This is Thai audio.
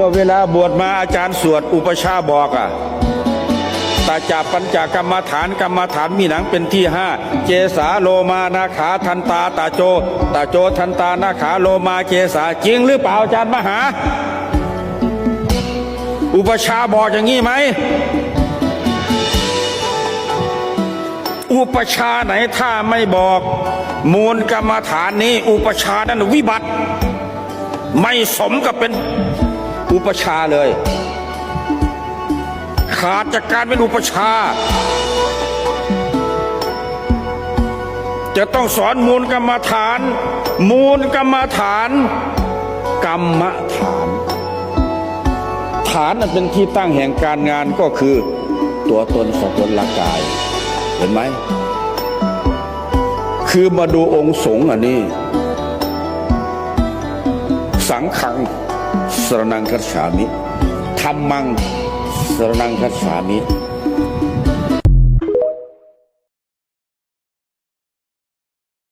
มื่อเวลาบวชมาอาจารย์สวดอุปชาบอกอะตาจับปัญจกรรมฐานกรรมฐานมีหนังเป็นที่ห้าเจสาโลมานาขาทันตาตาโจตาโจทันตานาขาโลมาเจสาจริงหรือเปล่าอาจารย์มหา อุปชาบอกอย่างนี้ไหมอุปชาไหนถ้าไม่บอก มูลกรรมฐานนี้ อุปชานั้นวิบัติ ไม่สมกับเป็น อุปชาเลย ขาดจากการเป็นอุปชา จะต้องสอนมูลกรรมฐาน มูลกรรมฐาน กรรมฐาน ฐานนั้นเป็นที่ตั้งแห่งการงานก็คือ ตัวตนสกุลกาย เห็นไหม คือมาดูองค์สงฆ์อันนี้ สังขัง สรนังคัจฉามิธรรมังสรนังคัจฉามิ